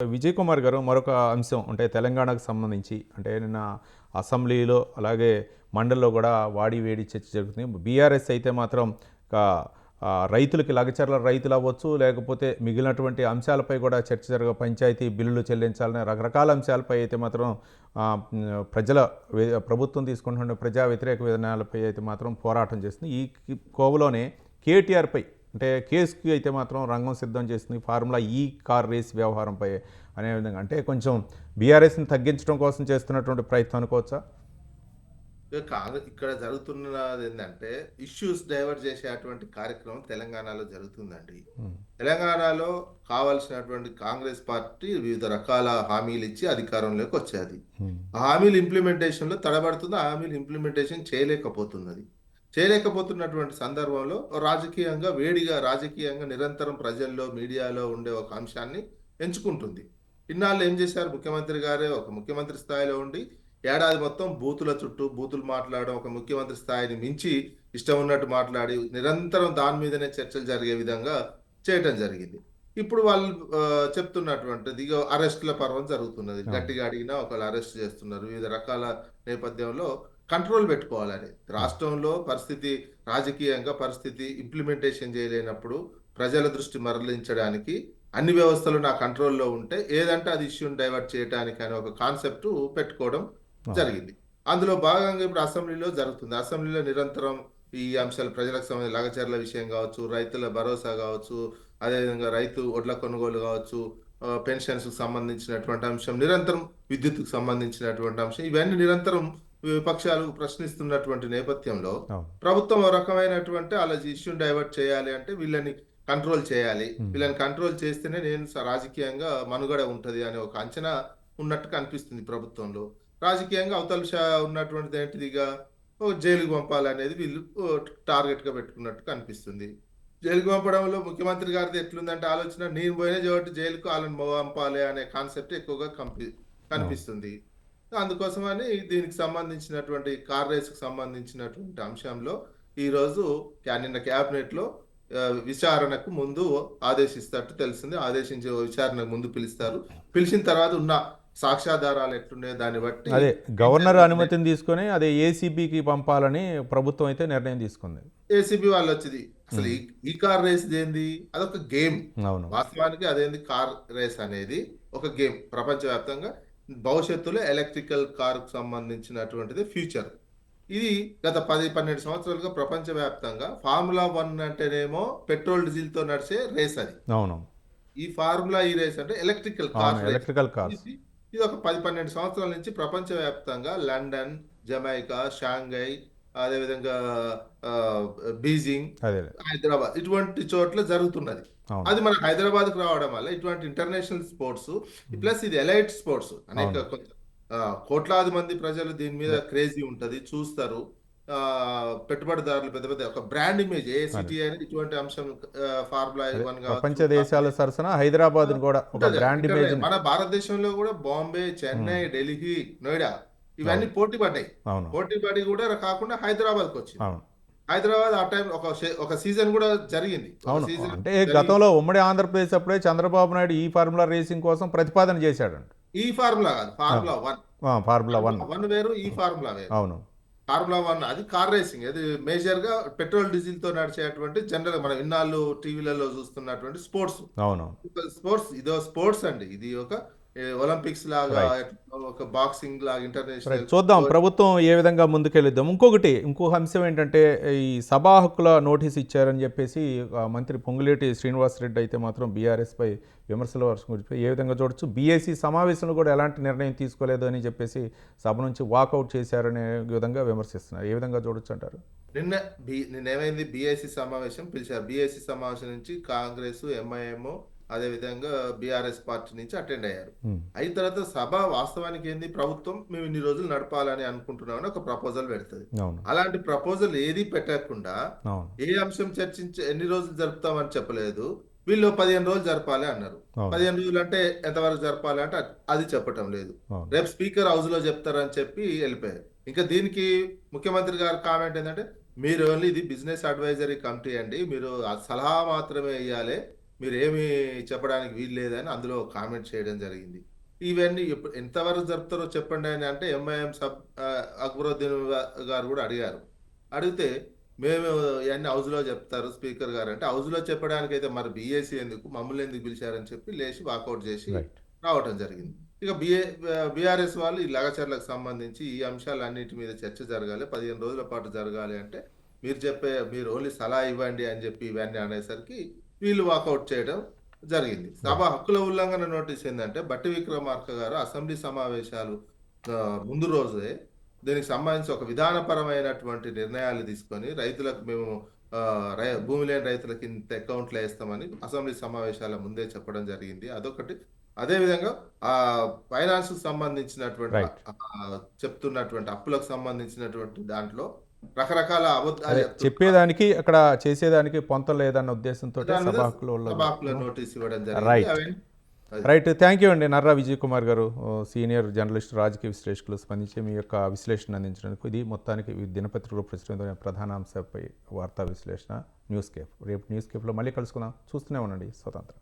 విజయ్ కుమార్ గారు మరొక అంశం అంటే తెలంగాణకు సంబంధించి అంటే నిన్న అసెంబ్లీలో అలాగే మండలిలో కూడా వాడి వేడి చర్చ జరుగుతుంది. బీఆర్ఎస్ అయితే మాత్రం రైతులకి లగచర్ల రైతులు అవ్వచ్చు లేకపోతే మిగిలినటువంటి అంశాలపై కూడా చర్చ జరగ పంచాయతీ బిల్లులు చెల్లించాలని రకరకాల అంశాలపై అయితే మాత్రం ప్రజల ప్రభుత్వం తీసుకుంటున్న ప్రజా వ్యతిరేక విధానాలపై అయితే మాత్రం పోరాటం చేస్తుంది. ఈ కోవలోనే కేటీఆర్పై అంటే కేసుకి అయితే మాత్రం రంగం సిద్ధం చేస్తుంది ఫార్ములా ఈ కార్ రేస్ వ్యవహారంపై అనే విధంగా. అంటే కొంచెం బీఆర్ఎస్ని తగ్గించడం కోసం చేస్తున్నటువంటి ప్రయత్నం అనుకోవచ్చా? కాంగ్రెస్ ఇక్కడ జరుగుతున్నది ఏంటంటే ఇష్యూస్ డైవర్ట్ చేసేటువంటి కార్యక్రమం తెలంగాణలో జరుగుతుందండి. తెలంగాణలో కావాల్సినటువంటి కాంగ్రెస్ పార్టీ వివిధ రకాల హామీలు ఇచ్చి అధికారంలోకి వచ్చేది. ఆ హామీలు ఇంప్లిమెంటేషన్లో తడబడుతుంది ఆ హామీలు ఇంప్లిమెంటేషన్ చేయలేకపోతున్నది. చేయలేకపోతున్నటువంటి సందర్భంలో రాజకీయంగా వేడిగా రాజకీయంగా నిరంతరం ప్రజల్లో మీడియాలో ఉండే ఒక అంశాన్ని ఎంచుకుంటుంది. ఇన్నాళ్ళు ఏం చేశారు? ముఖ్యమంత్రి గారే ఒక ముఖ్యమంత్రి స్థాయిలో ఉండి ఏడాది మొత్తం బూతుల చుట్టూ బూతులు మాట్లాడడం ఒక ముఖ్యమంత్రి స్థాయిని మించి ఇష్టం ఉన్నట్టు మాట్లాడి నిరంతరం దాని మీదనే చర్చలు జరిగే విధంగా చేయటం జరిగింది. ఇప్పుడు వాళ్ళు చెప్తున్నటువంటిది ఇగో అరెస్టుల పర్వం జరుగుతున్నది. గట్టిగా అడిగినా ఒకళ్ళు అరెస్ట్ చేస్తున్నారు. వివిధ రకాల నేపథ్యంలో కంట్రోల్ పెట్టుకోవాలని. రాష్ట్రంలో పరిస్థితి రాజకీయంగా పరిస్థితి ఇంప్లిమెంటేషన్ చేయలేనప్పుడు ప్రజల దృష్టి మరలించడానికి అన్ని వ్యవస్థలు నా కంట్రోల్లో ఉంటే ఏదంటే అది ఇష్యూని డైవర్ట్ చేయడానికి అనే ఒక కాన్సెప్ట్ పెట్టుకోవడం జరిగింది. అందులో భాగంగా ఇప్పుడు అసెంబ్లీలో జరుగుతుంది. అసెంబ్లీలో నిరంతరం ఈ అంశాలు ప్రజలకు సంబంధించిన లగచర్ల విషయం కావచ్చు రైతుల భరోసా కావచ్చు అదేవిధంగా రైతు ఒడ్ల కొనుగోలు కావచ్చు పెన్షన్స్కు సంబంధించినటువంటి అంశం నిరంతరం విద్యుత్తుకు సంబంధించినటువంటి అంశం ఇవన్నీ నిరంతరం విపక్షాలు ప్రశ్నిస్తున్నటువంటి నేపథ్యంలో ప్రభుత్వం ఒక రకమైనటువంటి అలా ఇష్యూని డైవర్ట్ చేయాలి అంటే వీళ్ళని కంట్రోల్ చేయాలి. వీళ్ళని కంట్రోల్ చేస్తేనే నేను రాజకీయంగా మనుగడ ఉంటది అనే ఒక అంచనా ఉన్నట్టు కనిపిస్తుంది ప్రభుత్వంలో. రాజకీయంగా అవతల ఉన్నటువంటిది ఏంటిదిగా జైలుకి పంపాలనేది వీళ్ళు టార్గెట్గా పెట్టుకున్నట్టు కనిపిస్తుంది. జైలుకి పంపడంలో ముఖ్యమంత్రి గారిది ఎట్లుందంటే ఆలోచన నేను పోయిన చోటు జైలుకు వాళ్ళని పంపాలి అనే కాన్సెప్ట్ ఎక్కువగా కంపి కనిపిస్తుంది. అందుకోసమని దీనికి సంబంధించినటువంటి కార్ రేస్కు సంబంధించినటువంటి అంశంలో ఈ రోజు క్యా- నిన్న కేబినెట్లో ఆ, విచారణకు ముందు ఆదేశిస్తట్టు తెలిసింది. ఆదేశించే విచారణకు ముందు పిలుస్తారు. పిలిచిన తర్వాత ఉన్న సాక్ష్యాధారాలు ఎట్లున్నాయో దాన్ని బట్టి అదే గవర్నర్ అనుమతిని తీసుకొని అదే ఏసీబీకి పంపాలని ప్రభుత్వం అయితే నిర్ణయం తీసుకుంది. ఏసీబీ వాళ్ళు వచ్చింది అసలు ఈ- ఈ కార్ రేస్ ఏంది అదొక గేమ్. అవును. వాస్తవానికి అదేంది? కార్ రేస్ అనేది ఒక గేమ్ ప్రపంచవ్యాప్తంగా. భవిష్యత్తులో ఎలక్ట్రికల్ కార్కు సంబంధించినటువంటిది ఫ్యూచర్. ఇది గత పది పన్నెండు సంవత్సరాలుగా ప్రపంచవ్యాప్తంగా ఫార్ములా వన్ అంటేనేమో పెట్రోల్ డీజిల్తో నడిచే రేస్ అది. అవును ఈ ఫార్ములా ఈ రేస్ అంటే ఎలక్ట్రికల్ కార్ ఎలక్ట్రికల్ ఇది ఇది ఒక పది పన్నెండు సంవత్సరాల నుంచి ప్రపంచవ్యాప్తంగా లండన్ జమైకా షాంఘై అదేవిధంగా బీజింగ్ హైదరాబాద్ ఇటువంటి చోట్ల జరుగుతున్నది. అది మన హైదరాబాద్కు రావడం వల్ల ఇటువంటి ఇంటర్నేషనల్ స్పోర్ట్స్ ప్లస్ ఇది ఎలైట్ స్పోర్ట్స్. అనేక కోట్లాది మంది ప్రజలు దీని మీద క్రేజీ ఉంటది. చూస్తారు. పెట్టుబడిదారులు పెద్ద పెద్ద ఒక బ్రాండ్ ఇమేజ్ ఏ సిటీ అనేది ఇటువంటి అంశం ఫార్ములా వన్ ప్రపంచ దేశాల సరసన హైదరాబాద్ కూడా ఒక. బ్రాండ్ ఇమేజ్ మన భారతదేశంలో కూడా బాంబే చెన్నై ఢిల్లీ నోయిడా ఇవన్నీ పోటీ పడ్డాయి. పోటీ పడి కూడా కాకుండా హైదరాబాద్కి వచ్చింది. అవును. హైదరాబాద్ ఆ టైం ఒక ఒక సీజన్ కూడా జరిగింది. అవును. అంటే గతంలో ఉమ్మడి ఆంధ్రప్రదేశ్ అప్పుడే చంద్రబాబు నాయుడు ఈ ఫార్ములా రేసింగ్ కోసం ప్రతిపాదన చేశాడంట. ఈ ఫార్ములా కాదు formula one. Formula one. One వేరు ఈ ఫార్ములా వేరు. అవును. ఫార్ములా వన్ అది కార్ రేసింగ్. అది మేజర్గా పెట్రోల్ డీజిల్తో నడిచేటువంటి జనరల్ మనం ఇన్నాళ్ళు టీవీలలో చూస్తున్నటువంటి స్పోర్ట్స్. అవును. స్పోర్ట్స్ ఇదో స్పోర్ట్స్ అండి. ఇది ఒక ఒలింపిక్స్ లాగా ఒక బాక్సింగ్ లాగా ఇంటర్నేషనల్ చూద్దాం ప్రభుత్వం ఏ విధంగా ముందుకెళ్ళిద్దాం ఇంకొకటి ఇంకొక అంశం ఏంటంటే ఈ సభా హక్కుల నోటీస్ ఇచ్చారని చెప్పేసి మంత్రి పొంగులేటి శ్రీనివాసరెడ్డి అయితే మాత్రం బీఆర్ఎస్పై విమర్శల వర్షం గురించి ఏ విధంగా చూడొచ్చు? బీఏసీ సమావేశంలో కూడా ఎలాంటి నిర్ణయం తీసుకోలేదు అని చెప్పేసి సభ నుంచి వాకౌట్ చేశారనే విధంగా విమర్శిస్తున్నారు. ఏ విధంగా చూడొచ్చు అంటారు? నిన్న బి నిన్నేమైంది బీఐసి సమావేశం పిలిచారు. బీఐసి సమావేశం నుంచి కాంగ్రెస్ ఎంఐఎం అదే విధంగా బీఆర్ఎస్ పార్టీ నుంచి అటెండ్ అయ్యారు. అయిన తర్వాత సభ వాస్తవానికి ఏంది? ప్రభుత్వం మేము ఇన్ని రోజులు నడపాలని అనుకుంటున్నామని ఒక ప్రపోజల్ పెడుతుంది. అలాంటి ప్రపోజల్ ఏది పెట్టకుండా ఏ అంశం చర్చించి ఎన్ని రోజులు జరుపుతామని చెప్పలేదు. వీళ్ళు పదిహేను రోజులు జరపాలి అన్నారు. పదిహేను రోజులు అంటే ఎంతవరకు జరపాలి అంటే అది- చెప్పటం లేదు. రేపు స్పీకర్ హౌస్లో చెప్తారని చెప్పి వెళ్ళిపోయారు. ఇంకా దీనికి ముఖ్యమంత్రి గారి కామెంట్ ఏంటంటే మీరు ఓన్లీ ఇది బిజినెస్ అడ్వైజరీ కమిటీ అండి. మీరు సలహా మాత్రమే ఇవ్వాలి మీరేమి చెప్పడానికి వీలు లేదని అందులో కామెంట్ చేయడం జరిగింది. ఇవన్నీ ఎంతవరకు జరుపుతారో చెప్పండి అని అంటే ఎంఐఎం సబ్ అక్బరుద్దీన్ గారు కూడా అడిగారు. అడిగితే మేము ఇవన్నీ హౌస్లో చెప్తారు స్పీకర్ గారు అంటే హౌస్లో చెప్పడానికి అయితే మరి బీఏసీ ఎందుకు మమ్మల్ని ఎందుకు పిలిచారని చెప్పి లేచి వాకౌట్ చేసి రావటం జరిగింది. ఇక బిఏ బీఆర్ఎస్ వాళ్ళు ఈ లగచర్లకు సంబంధించి ఈ అంశాలన్నిటి మీద చర్చ జరగాలి పదిహేను రోజుల పాటు జరగాలి అంటే మీరు చెప్పే మీరు ఓన్లీ సలహా ఇవ్వండి అని చెప్పి ఇవన్నీ అనేసరికి వీళ్ళు వాకౌట్ చేయడం జరిగింది. సభ హక్కుల ఉల్లంఘన నోటీస్ ఏంటంటే బట్టి విక్రమార్క గారు అసెంబ్లీ సమావేశాలు ముందు రోజే దీనికి సంబంధించి ఒక విధానపరమైనటువంటి నిర్ణయాలు తీసుకొని రైతులకు మేము భూమి లేని రైతులకి ఇంత అకౌంట్లో వేస్తామని అసెంబ్లీ సమావేశాల ముందే చెప్పడం జరిగింది. అదొకటి. అదేవిధంగా ఆ ఫైనాన్స్ సంబంధించినటువంటి చెప్తున్నటువంటి అప్పులకు సంబంధించినటువంటి దాంట్లో రకరకాల అబద్ధాలు చెప్పేదానికి అక్కడ చేసేదానికి పొంత లేదన్న ఉద్దేశంతో నోటీస్ ఇవ్వడం జరిగింది. రైట్ థ్యాంక్ యూ అండి. నర్రా విజయ్ కుమార్ గారు సీనియర్ జర్నలిస్ట్ రాజకీయ విశ్లేషకులు స్పందించి మీ యొక్క విశ్లేషణ అందించడానికి ఇది మొత్తానికి ఈ దినపత్రికలో ప్రచురితమైన ప్రధాన అంశంపై వార్తా విశ్లేషణ న్యూస్ కేఫ్ రేపు న్యూస్ కేఫ్లో మళ్ళీ కలుసుకుందాం. చూస్తూనే ఉండండి. స్వతంత్రం.